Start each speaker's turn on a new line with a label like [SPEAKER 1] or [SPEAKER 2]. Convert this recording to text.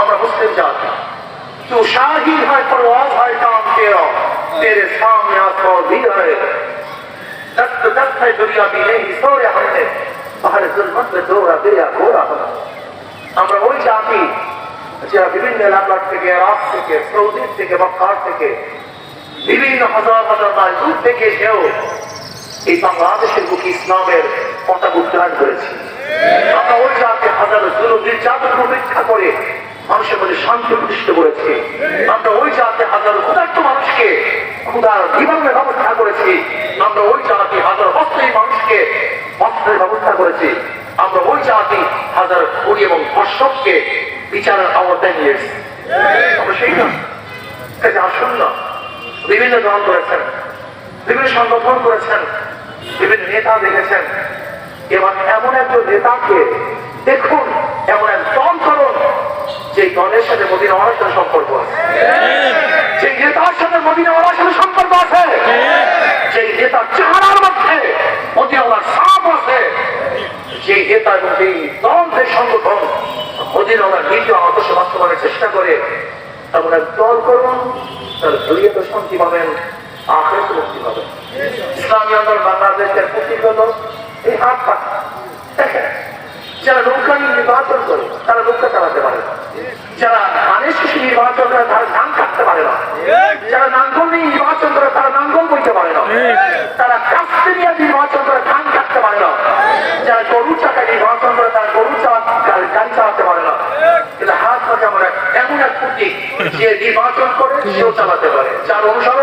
[SPEAKER 1] আমরা মুসলিম জাতি तू शाही है परवाज है काम तेरा तेरे सामने आसमान भी है दस्त दस्त है दुनिया भी नहीं सोरे हमने बाहर जुल्मत में दौरा दिया घोरा हम আমরা ওই জাতি যারা বিভিন্ন এলাকার থেকে আরব থেকে সৌদি থেকে মক্কার থেকে বিভিন্ন হাজার হাজার মাইল দূর থেকে এসেও এই বাংলাদেশের বুকে ইসলামের পতাকা উত্তোলন করেছি আমরা ওই জাতি হাজারো জুলুম নির্যাতন উপেক্ষা করে মানুষের মধ্যে শান্তি প্রতিষ্ঠা করেছি। আমরা ওই জাতি হাজারো ক্ষুধার্ত মানুষকে, ক্ষুধার জীবনের ব্যবস্থা করেছি। আমরা ওই জাতি হাজার বস্ত্রী মানুষকে বস্ত্রের ব্যবস্থা করেছি। আমরা ওই জাতি হাজার খুনি এবং ধর্ষককে বিচারের আওতায় নিয়ে এসেছি। সেই না আসুন না। বিভিন্ন দল করেছেন, বিভিন্ন সংগঠন করেছেন, বিভিন্ন নেতা দেখেছেন। এবার এমন একজন নেতাকে দেখুন এমন এক দল করুন যে দলের সাথে মদিনাওয়ালার সাথে সম্পর্ক আছে। যে নেতার সাথে মদিনাওয়ালার সাথে সম্পর্ক আছে। যে নেতার চেহারার মধ্যে মদিনাওয়ালার সাপ আছে। যে নেতা এবং যেই দল যে সংগঠন মদিনাওয়ালার নীতি আদর্শ বাস্তবায়নের চেষ্টা করে এমন এক দল করুন, তার দুনিয়াতে শান্তি পাবেন আখেরাতে মুক্তি পাবেন। ইসলামী আন্দোলন বাংলাদেশের প্রতীক যারা নৌকা নিয়ে নির্বাচন করে, তারা নৌকা চালাতে পারে যারা শিশু নির্বাচন করে, তারা ধান কাটতে পারে না। যারা নাঙ্গল নিয়ে নির্বাচন করে, তারা নাঙ্গল বইতে পারে না। তারা কাস্তে নিয়ে নির্বাচন করে, ধান কাটতে পারে না। যারা গরু চাকা নির্বাচন করে, তারা গরু চালা, গাড়ি চালাতে পারে না। কিন্তু হাত পাখা আমরা এমন এক প্রতীক যে নির্বাচন করে, সেও চালাতে পারে। যার অনুসরণ